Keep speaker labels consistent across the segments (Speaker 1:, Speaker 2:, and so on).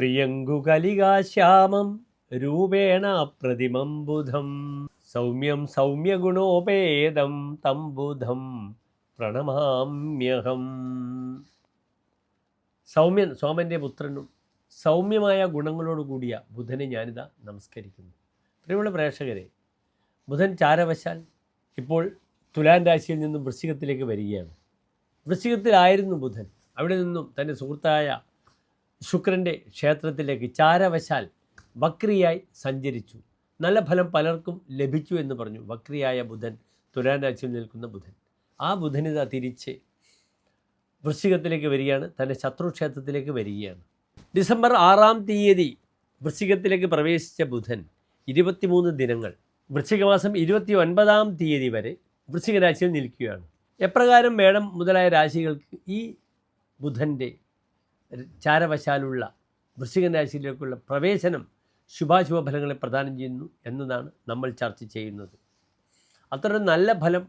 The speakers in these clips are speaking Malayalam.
Speaker 1: പ്രിയങ്കുകലികാശ്യാമം രൂപേണ പ്രതിമം ബുധം. സൗമ്യം സൗമ്യഗുണോപേതം തം ബുധം പ്രണമാമ്യഹം. സൗമ്യൻ സോമന്റെ പുത്രനും സൗമ്യമായ ഗുണങ്ങളോട് കൂടിയ ബുധനെ ഞാനിതാ നമസ്കരിക്കുന്നു. പ്രിയമുള്ള പ്രേക്ഷകരെ ബുധൻ ചാരവശാൽ ഇപ്പോൾ തുലാൻ രാശിയിൽ നിന്നും വൃശ്ചികത്തിലേക്ക് വരികയാണ്. വൃശ്ചികത്തിലായിരുന്നു ബുധൻ. അവിടെ നിന്നും തന്റെ സുഹൃത്തായ ശുക്രന്റെ ക്ഷേത്രത്തിലേക്ക് ചാരവശാൽ വക്രിയായി സഞ്ചരിച്ചു. നല്ല ഫലം പലർക്കും ലഭിച്ചു എന്ന് പറഞ്ഞു വക്രിയായ ബുധൻ തുലാൻ രാശിയിൽ നിൽക്കുന്ന ബുധൻ. ആ ബുധനിത തിരിച്ച് വൃശ്ചികത്തിലേക്ക് വരികയാണ് തന്റെ ശത്രുക്ഷേത്രത്തിലേക്ക് വരികയാണ്. ഡിസംബർ ആറാം തീയതി വൃശ്ചികത്തിലേക്ക് പ്രവേശിച്ച ബുധൻ ഇരുപത്തിമൂന്ന് ദിനങ്ങൾ വൃശ്ചികമാസം ഇരുപത്തി ഒൻപതാം തീയതി വരെ വൃശ്ചിക രാശിയിൽ നിൽക്കുകയാണ്. എപ്രകാരം വേണം മുതലായ രാശികൾക്ക് ഈ ബുധന്റെ ചാരവശാലുള്ള വൃശ്ചിക രാശിയിലേക്കുള്ള പ്രവേശനം ശുഭാശുഭ ഫലങ്ങളെ പ്രദാനം ചെയ്യുന്നു എന്നതാണ് നമ്മൾ ചർച്ച ചെയ്യുന്നത്. അത്ര നല്ല ഫലം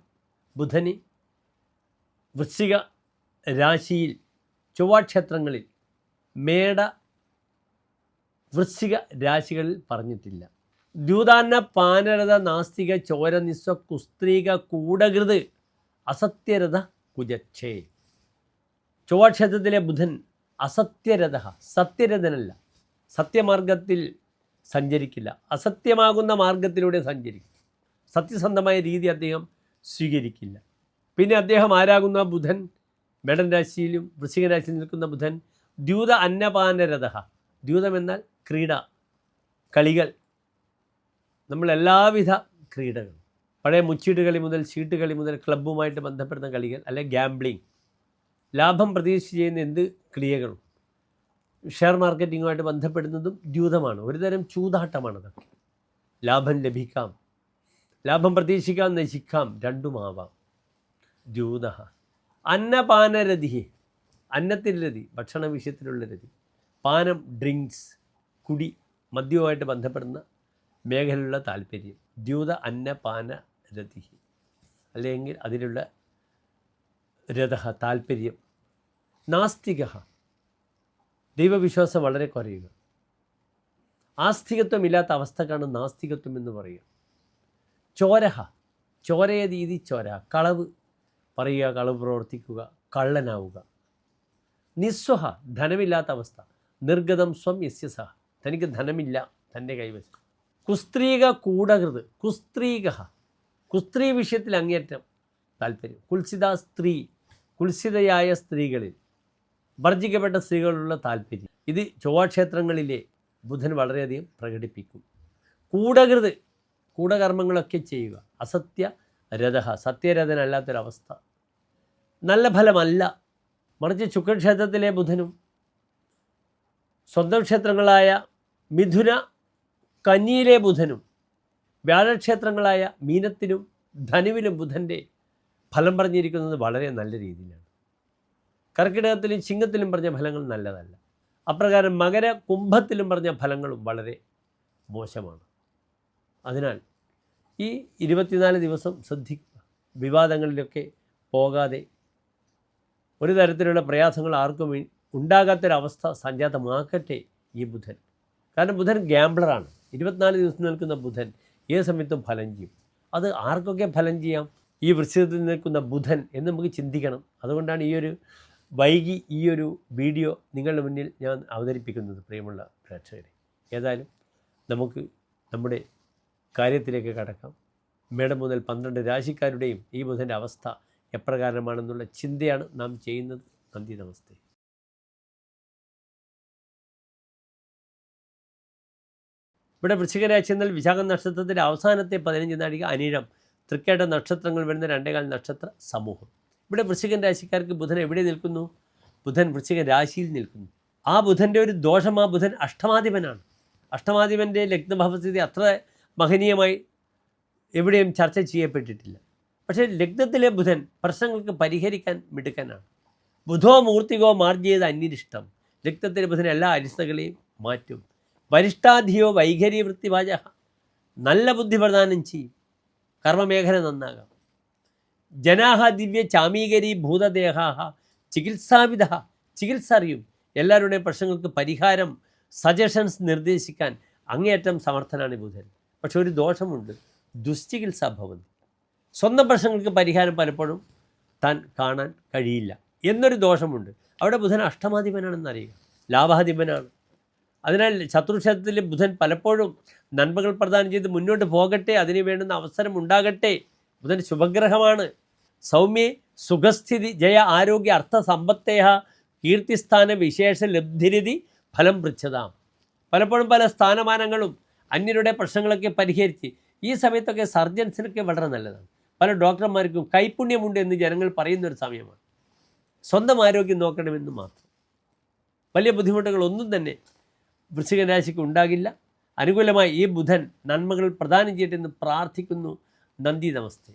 Speaker 1: ബുധന് വൃശ്ചിക രാശിയിൽ ചൊവ്വാക്ഷേത്രങ്ങളിൽ മേട വൃശ്ചിക രാശികളിൽ പറഞ്ഞിട്ടില്ല. ദ്യൂതാന്ന പാനരഥ നാസ്തിക ചോരനിസ്വ കുസ്ത്രീക കൂടകൃത് അസത്യരഥ കുജക്ഷേ ചൊവ്വാക്ഷേത്രത്തിലെ ബുധൻ അസത്യരഥ സത്യരഥനല്ല. സത്യമാർഗത്തിൽ സഞ്ചരിക്കില്ല. അസത്യമാകുന്ന മാർഗത്തിലൂടെ സഞ്ചരിക്കും. സത്യസന്ധമായ രീതി അദ്ദേഹം സ്വീകരിക്കില്ല. പിന്നെ അദ്ദേഹം ആരാകുന്ന ബുധൻ? മേടൻ രാശിയിലും വൃശ്ചിക രാശിയിൽ നിൽക്കുന്ന ബുധൻ. ദ്യൂത അന്നപാനരഥ. ദ്യൂതം എന്നാൽ ക്രീഡ കളികൾ. നമ്മളെല്ലാവിധ ക്രീഡകളും. പഴയ മുച്ചീട്ട് കളി മുതൽ ചീട്ട് കളി മുതൽ ക്ലബ്ബുമായിട്ട് ബന്ധപ്പെടുന്ന കളികൾ അല്ലെങ്കിൽ ഗാംബ്ലിംഗ് ലാഭം പ്രതീക്ഷിച്ച് ചെയ്യുന്ന എന്ത് ക്രിയകളും? ഷെയർ മാർക്കറ്റിങ്ങുമായിട്ട് ബന്ധപ്പെടുന്നതും ദ്യൂതമാണ്. ഒരുതരം ചൂതാട്ടമാണ് അതൊക്കെ. ലാഭം ലഭിക്കാം. ലാഭം പ്രതീക്ഷിക്കാം നശിക്കാം. രണ്ടുമാവാം ദ്യൂത. അന്നപാനരതി അന്നത്തിൽ രതി ഭക്ഷണ വിഷയത്തിലുള്ള രതി പാനം ഡ്രിങ്ക്സ് കുടി മദ്യവുമായിട്ട് ബന്ധപ്പെടുന്ന മേഖലയിലുള്ള താല്പര്യം. ദ്യൂത അന്നപാന രതി അല്ലെങ്കിൽ അതിലുള്ള രഥ താല്പര്യം നാസ്തിക ദൈവവിശ്വാസം വളരെ കുറയുക. ആസ്തികത്വമില്ലാത്ത അവസ്ഥക്കാണ് നാസ്തികത്വം എന്ന് പറയുക. ചോരഹ. ചോരയ രീതി ചോര. കളവ്. പറയുക കളവ് പ്രവർത്തിക്കുക കള്ളനാവുക. നിസ്വഹ ധനമില്ലാത്ത അവസ്ഥ. നിർഗതം സ്വം യസ്യ സഹ. തനിക്ക് ധനമില്ല തന്റെ കൈവശം. കുസ്ത്രീക കൂടകൃത്. കുസ്ത്രീക കുസ്ത്രീ വിഷയത്തിൽ അങ്ങേറ്റം താല്പര്യം. കുൽസിത സ്ത്രീ കുൽസിതയായ സ്ത്രീകളിൽ വർജിക്കപ്പെട്ട സ്ത്രീകളിലുള്ള താല്പര്യം. ഇത് ചൊവ്വാക്ഷേത്രങ്ങളിലെ ബുധൻ വളരെയധികം പ്രകടിപ്പിക്കും. കൂടകൃത് കൂടകർമ്മങ്ങളൊക്കെ ചെയ്യുക. അസത്യ രഥ സത്യരഥനല്ലാത്തൊരവസ്ഥ. നല്ല ഫലമല്ല. മറിച്ച് ശുക്രക്ഷേത്രത്തിലെ ബുധനും സ്വന്തം ക്ഷേത്രങ്ങളായ മിഥുന കന്നിയിലെ ബുധനും വ്യാഴക്ഷേത്രങ്ങളായ മീനത്തിനും ധനുവിലും ബുധന്റെ ഫലം പറഞ്ഞിരിക്കുന്നത് വളരെ നല്ല രീതിയിലാണ്. കർക്കിടകത്തിലും ചിങ്ങത്തിലും പറഞ്ഞ ഫലങ്ങൾ നല്ലതല്ല. അപ്രകാരം മകര കുംഭത്തിലും പറഞ്ഞ ഫലങ്ങളും വളരെ മോശമാണ്. അതിനാൽ ഈ ഇരുപത്തിനാല് ദിവസം ശ്രദ്ധിക്കുക വിവാദങ്ങളിലൊക്കെ പോകാതെ ഒരു തരത്തിലുള്ള പ്രയാസങ്ങൾ ആർക്കും ഉണ്ടാകാത്തൊരവസ്ഥ സംജാതമാക്കട്ടെ ഈ ബുധൻ. കാരണം ബുധൻ ഗ്യാംബ്ലറാണ് ഇരുപത്തിനാല് ദിവസം നിൽക്കുന്ന ബുധൻ ഏത് സമയത്തും ഫലം ചെയ്യും. അത് ആർക്കൊക്കെ ഫലം ചെയ്യാം? ഈ വൃശ്ചികത്തിൽ നിൽക്കുന്ന ബുധൻ എന്ന് നമുക്ക് ചിന്തിക്കണം. അതുകൊണ്ടാണ് ഈ ഒരു വൈകി ഈ ഒരു വീഡിയോ നിങ്ങളുടെ മുന്നിൽ ഞാൻ അവതരിപ്പിക്കുന്നത് പ്രിയമുള്ള പ്രേക്ഷകരെ. ഏതായാലും നമുക്ക് നമ്മുടെ കാര്യത്തിലേക്ക് കടക്കാം. മേടം മുതൽ പന്ത്രണ്ട് രാശിക്കാരുടെയും ഈ ബുധന്റെ അവസ്ഥ എപ്രകാരമാണെന്നുള്ള ചിന്തയാണ് നാം ചെയ്യുന്നത്. നന്ദി നമസ്തേ. ഇവിടെ വൃശ്ചികരാശി എന്നാൽ വിശാഖ നക്ഷത്രത്തിന്റെ അവസാനത്തെ പതിനഞ്ച് നാഴിക അനിഴം. തൃക്കേട്ട നക്ഷത്രങ്ങൾ വരുന്ന രണ്ടേകാൽ നക്ഷത്ര സമൂഹം. ഇവിടെ വൃശ്ചികൻ രാശിക്കാർക്ക് ബുധൻ എവിടെ നിൽക്കുന്നു? ബുധൻ വൃശ്ചിക രാശിയിൽ നിൽക്കുന്നു. ആ ബുധന്റെ ഒരു ദോഷം ആ ബുധൻ അഷ്ടമാധിപനാണ്. അഷ്ടമാധിപന്റെ ലഗ്നഭാവസ്ഥിതി അത്ര മഹനീയമായി എവിടെയും ചർച്ച ചെയ്യപ്പെട്ടിട്ടില്ല. പക്ഷേ ലഗ്നത്തിലെ ബുധൻ പ്രശ്നങ്ങൾക്ക് പരിഹരിക്കാൻ മിടുക്കനാണ്. ബുധോ മൂർത്തികോ മാർജിയത് അന്യരിഷ്ടം. ലഗ്നത്തിലെ ബുധൻ എല്ലാ അരിഷ്ടകളെയും മാറ്റും. വരിഷ്ഠാധിയോ വൈഖരി വൃത്തിവാച നല്ല ബുദ്ധി പ്രദാനം ചെയ്യും. കർമ്മമേഖല നന്നാകാം. ജനാഹ ദിവ്യ ചാമീകരി ഭൂതദേഹാഹ ചികിത്സാവിധ ചികിത്സ അറിയും എല്ലാവരുടെയും പ്രശ്നങ്ങൾക്ക് പരിഹാരം സജഷൻസ് നിർദ്ദേശിക്കാൻ അങ്ങേയറ്റം സമർത്ഥനാണ് ബുധൻ. പക്ഷെ ഒരു ദോഷമുണ്ട്. ദുശ്ചികിത്സാ ഭവതി. സ്വന്തം പ്രശ്നങ്ങൾക്ക് പരിഹാരം പലപ്പോഴും താൻ കാണാൻ കഴിയില്ല. എന്നൊരു ദോഷമുണ്ട്. അവിടെ ബുധൻ അഷ്ടമാധിപനാണെന്ന് അറിയുക ലാഭാധിപനാണ്. അതിനാൽ ശത്രുക്ഷേത്രത്തിൽ ബുധൻ പലപ്പോഴും നന്മകൾ പ്രദാനം ചെയ്ത് മുന്നോട്ട് പോകട്ടെ അതിന് വേണ്ടുന്ന അവസരം ഉണ്ടാകട്ടെ. ബുധൻ ശുഭഗ്രഹമാണ്. സൗമ്യ സുഖസ്ഥിതി ജയ ആരോഗ്യ അർത്ഥ സമ്പത്തേഹ കീർത്തിസ്ഥാന വിശേഷ ലബ്ധിരിതി ഫലം പൃച്ഛതാം. പലപ്പോഴും പല സ്ഥാനമാനങ്ങളും അന്യരുടെ പ്രശ്നങ്ങളൊക്കെ പരിഹരിച്ച് ഈ സമയത്തൊക്കെ സർജൻസിനൊക്കെ വളരെ നല്ലതാണ്. പല ഡോക്ടർമാർക്കും കൈപുണ്യമുണ്ട് എന്ന് ജനങ്ങൾ പറയുന്ന ഒരു സമയമാണ്. സ്വന്തം ആരോഗ്യം നോക്കണമെന്ന് മാത്രം. വലിയ ബുദ്ധിമുട്ടുകളൊന്നും തന്നെ വൃശ്ചിക രാശിക്ക് ഉണ്ടാകില്ല. അനുകൂലമായി ഈ ബുധൻ നന്മകൾ പ്രദാനം ചെയ്യട്ടെ എന്ന് പ്രാർത്ഥിക്കുന്നു. നന്ദി നമസ്തേ.